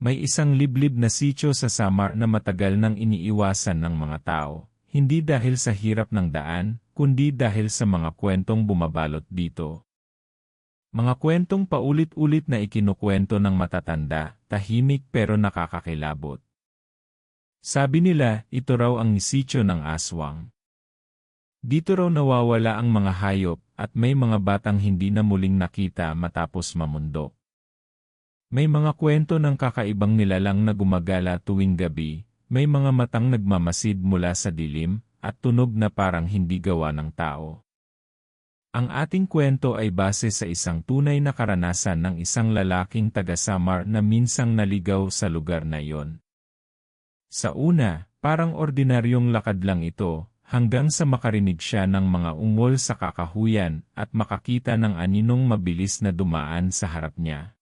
May isang liblib na sityo sa Samar na matagal nang iniiwasan ng mga tao, hindi dahil sa hirap ng daan, kundi dahil sa mga kwentong bumabalot dito. Mga kwentong paulit-ulit na ikinukwento ng matatanda, tahimik pero nakakakilabot. Sabi nila, ito raw ang sityo ng aswang. Dito raw nawawala ang mga hayop at may mga batang hindi na muling nakita matapos mamundo. May mga kwento ng kakaibang nilalang na gumagala tuwing gabi, may mga matang nagmamasid mula sa dilim, at tunog na parang hindi gawa ng tao. Ang ating kwento ay base sa isang tunay na karanasan ng isang lalaking taga-Samar na minsang naligaw sa lugar na iyon. Sa una, parang ordinaryong lakad lang ito, hanggang sa makarinig siya ng mga ungol sa kakahuyan at makakita ng aninong mabilis na dumaan sa harap niya.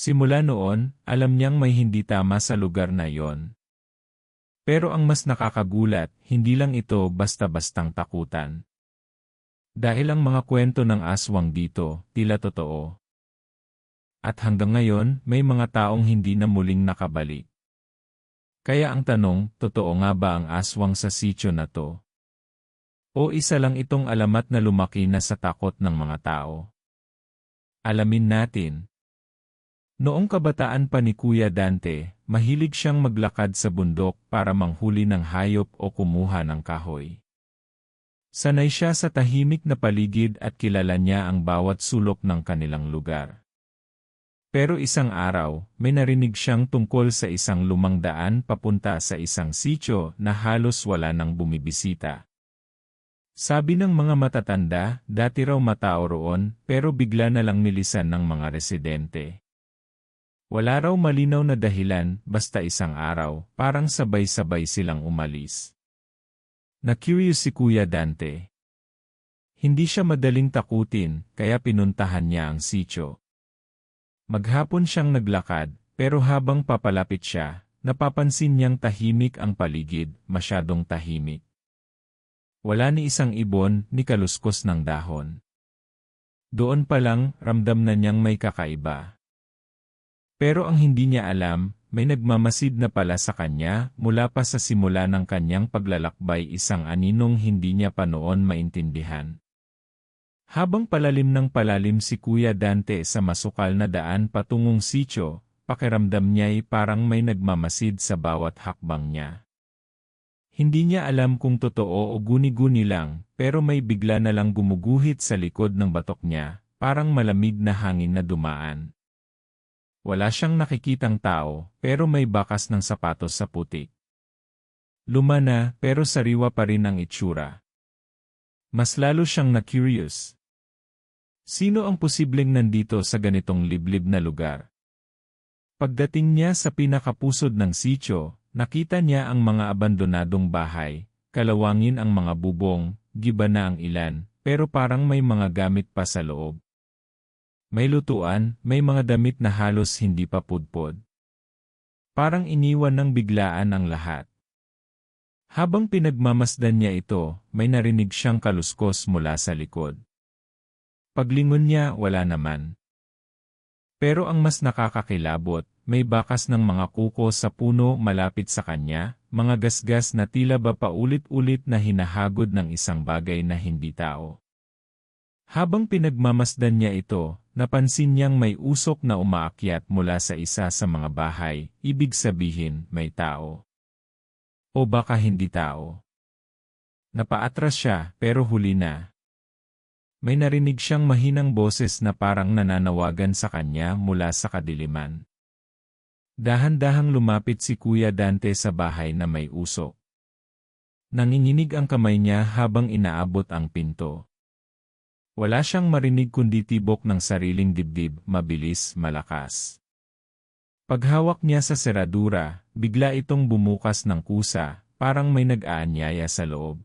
Simula noon, alam niyang may hindi tama sa lugar na yon. Pero ang mas nakakagulat, hindi lang ito basta-bastang takutan. Dahil ang mga kwento ng aswang dito, tila totoo. At hanggang ngayon, may mga taong hindi na muling nakabalik. Kaya ang tanong, totoo nga ba ang aswang sa sityo na to? O isa lang itong alamat na lumaki na sa takot ng mga tao? Alamin natin. Noong kabataan pa ni Kuya Dante, mahilig siyang maglakad sa bundok para manghuli ng hayop o kumuha ng kahoy. Sanay siya sa tahimik na paligid at kilala niya ang bawat sulok ng kanilang lugar. Pero isang araw, may narinig siyang tungkol sa isang lumang daan papunta sa isang sityo na halos wala nang bumibisita. Sabi ng mga matatanda, dati raw matao roon, pero bigla na lang nilisan ng mga residente. Wala raw malinaw na dahilan, basta isang araw, parang sabay-sabay silang umalis. Na-curious si Kuya Dante. Hindi siya madaling takutin, kaya pinuntahan niya ang sityo. Maghapon siyang naglakad, pero habang papalapit siya, napapansin niyang tahimik ang paligid, masyadong tahimik. Wala ni isang ibon, ni kaluskos ng dahon. Doon pa lang, ramdam na niyang may kakaiba. Pero ang hindi niya alam, may nagmamasid na pala sa kanya mula pa sa simula ng kanyang paglalakbay isang aninong hindi niya pa noon maintindihan. Habang palalim ng palalim si Kuya Dante sa masukal na daan patungong sityo, pakiramdam niya'y parang may nagmamasid sa bawat hakbang niya. Hindi niya alam kung totoo o guni-guni lang, pero may bigla na lang gumuguhit sa likod ng batok niya, parang malamig na hangin na dumaan. Wala siyang nakikitang tao, pero may bakas ng sapatos sa putik. Luma na, pero sariwa pa rin ang itsura. Mas lalo siyang na-curious. Sino ang posibleng nandito sa ganitong liblib na lugar? Pagdating niya sa pinakapusod ng sityo, nakita niya ang mga abandonadong bahay, kalawangin ang mga bubong, giba na ang ilan, pero parang may mga gamit pa sa loob. May lutuan, may mga damit na halos hindi pa pudpod. Parang iniwan ng biglaan ang lahat. Habang pinagmamasdan niya ito, may narinig siyang kaluskos mula sa likod. Paglingon niya, wala naman. Pero ang mas nakakakilabot, may bakas ng mga kuko sa puno malapit sa kanya, mga gasgas na tila ba paulit-ulit na hinahagod ng isang bagay na hindi tao. Habang pinagmamasdan niya ito, Napansin niyang may usok na umaakyat mula sa isa sa mga bahay, ibig sabihin may tao. O baka hindi tao. Napaatras siya, pero huli na. May narinig siyang mahinang boses na parang nananawagan sa kanya mula sa kadiliman. Dahan-dahang lumapit si Kuya Dante sa bahay na may usok. Nanginginig ang kamay niya habang inaabot ang pinto. Wala siyang marinig kundi tibok ng sariling dibdib, mabilis, malakas. Paghawak niya sa seradura, bigla itong bumukas ng kusa, parang may nag-aanyaya sa loob.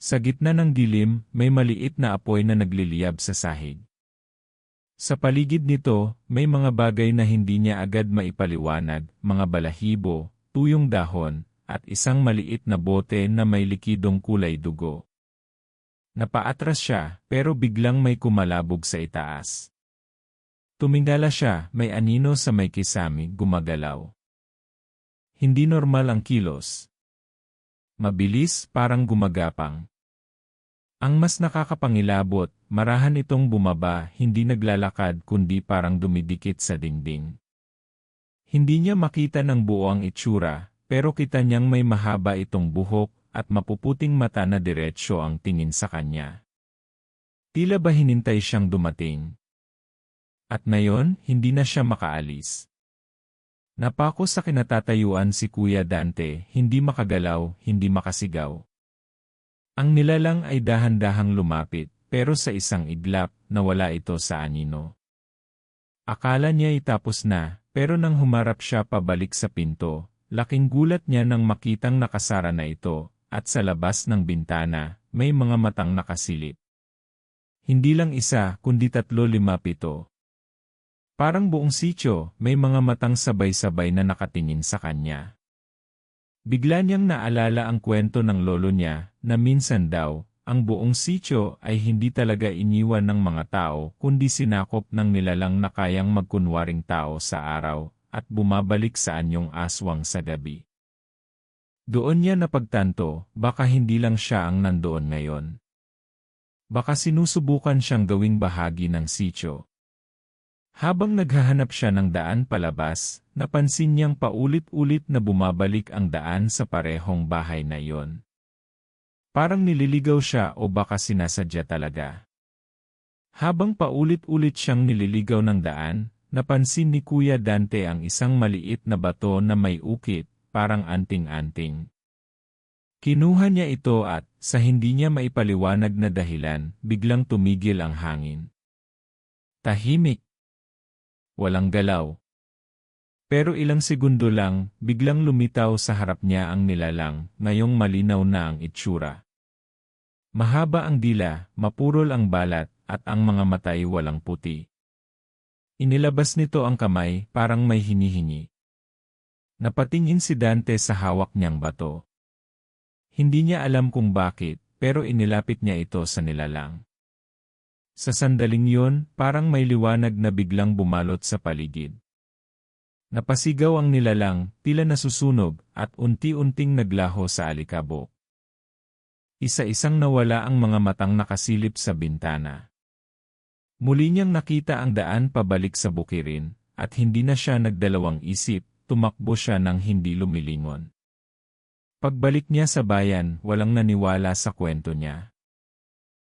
Sa gitna ng dilim, may maliit na apoy na nagliliyab sa sahig. Sa paligid nito, may mga bagay na hindi niya agad maipaliwanag, mga balahibo, tuyong dahon, at isang maliit na bote na may likidong kulay dugo. Napaatras siya, pero biglang may kumalabog sa itaas. Tumingala siya, may anino sa may kisami, gumagalaw. Hindi normal ang kilos. Mabilis, parang gumagapang. Ang mas nakakapangilabot, marahan itong bumaba, hindi naglalakad kundi parang dumidikit sa dingding. Hindi niya makita ng buo ang itsura, pero kita niyang may mahaba itong buhok at mapuputing mata na diretsyo ang tingin sa kanya. Tila ba hinintay siyang dumating? At ngayon, hindi na siya makaalis. Napako sa kinatatayuan si Kuya Dante, hindi makagalaw, hindi makasigaw. Ang nilalang ay dahan-dahang lumapit, pero sa isang iglap, nawala ito sa anino. Akala niya itapos na, pero nang humarap siya pabalik sa pinto, laking gulat niya nang makitang nakasara na ito, at sa labas ng bintana, may mga matang nakasilip. Hindi lang isa, kundi tatlo lima pito. Parang buong sityo, may mga matang sabay-sabay na nakatingin sa kanya. Bigla niyang naalala ang kwento ng lolo niya, na minsan daw, ang buong sityo ay hindi talaga iniwan ng mga tao kundi sinakop ng nilalang na kayang magkunwaring tao sa araw at bumabalik sa anyong aswang sa gabi. Doon niya napagtanto, baka hindi lang siya ang nandoon ngayon. Baka sinusubukan siyang gawing bahagi ng sityo. Habang naghahanap siya ng daan palabas, napansin niyang paulit-ulit na bumabalik ang daan sa parehong bahay na iyon. Parang nililigaw siya o baka sinasadya talaga. Habang paulit-ulit siyang nililigaw ng daan, napansin ni Kuya Dante ang isang maliit na bato na may ukit, parang anting-anting. Kinuha niya ito at, sa hindi niya maipaliwanag na dahilan, biglang tumigil ang hangin. Tahimik, walang galaw. Pero ilang segundo lang, biglang lumitaw sa harap niya ang nilalang, ngayong malinaw na ang itsura. Mahaba ang dila, mapurol ang balat, at ang mga matay walang puti. Inilabas nito ang kamay, parang may hinihingi. Napatingin si Dante sa hawak niyang bato. Hindi niya alam kung bakit, pero inilapit niya ito sa nilalang. Sa sandaling yun, parang may liwanag na biglang bumalot sa paligid. Napasigaw ang nilalang, tila nasusunog, at unti-unting naglaho sa alikabok. Isa-isang nawala ang mga matang nakasilip sa bintana. Muli niyang nakita ang daan pabalik sa bukirin, at hindi na siya nagdalawang isip, tumakbo siya ng hindi lumilingon. Pagbalik niya sa bayan, walang naniwala sa kwento niya.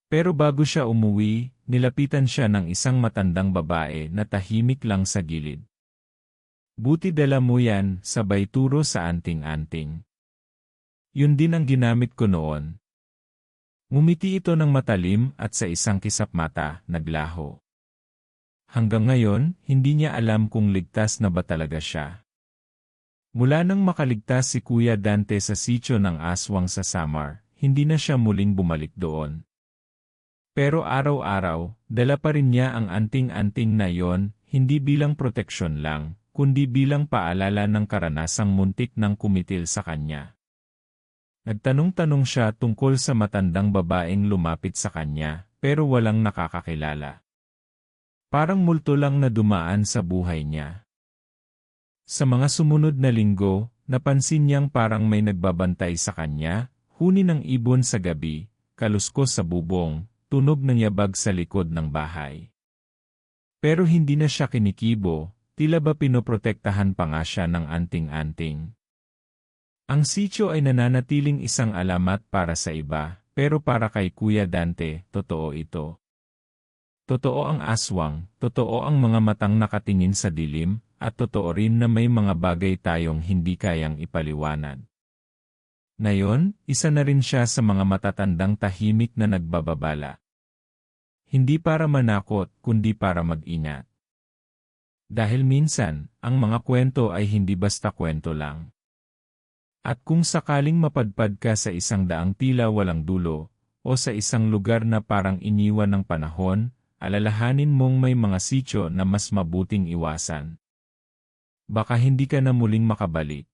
Pero bago siya umuwi, nilapitan siya ng isang matandang babae na tahimik lang sa gilid. Buti dala mo yan, sabay turo sa anting-anting. Yun din ang ginamit ko noon. Ngumiti ito ng matalim at sa isang kisap mata, naglaho. Hanggang ngayon, hindi niya alam kung ligtas na ba talaga siya. Mula nang makaligtas si Kuya Dante sa sityo ng aswang sa Samar, hindi na siya muling bumalik doon. Pero araw-araw, dala pa rin niya ang anting-anting na yon, hindi bilang proteksyon lang, kundi bilang paalala ng karanasang muntik ng kumitil sa kanya. Nagtanong-tanong siya tungkol sa matandang babaeng lumapit sa kanya, pero walang nakakakilala. Parang multo lang na dumaan sa buhay niya. Sa mga sumunod na linggo, napansin niyang parang may nagbabantay sa kanya, huni ng ibon sa gabi, kaluskos sa bubong, tunog ng yabag sa likod ng bahay. Pero hindi na siya kinikibo, tila ba pinoprotektahan pa nga siya ng anting-anting. Ang sityo ay nananatiling isang alamat para sa iba, pero para kay Kuya Dante, totoo ito. Totoo ang aswang, totoo ang mga matang nakatingin sa dilim, at totoo rin na may mga bagay tayong hindi kayang ipaliwanag. Ngayon, isa na rin siya sa mga matatandang tahimik na nagbababala. Hindi para manakot, kundi para mag-ingat. Dahil minsan, ang mga kwento ay hindi basta kwento lang. At kung sakaling mapadpad ka sa isang daang tila walang dulo, o sa isang lugar na parang iniwan ng panahon, alalahanin mong may mga sityo na mas mabuting iwasan. Baka hindi ka na muling makabalik.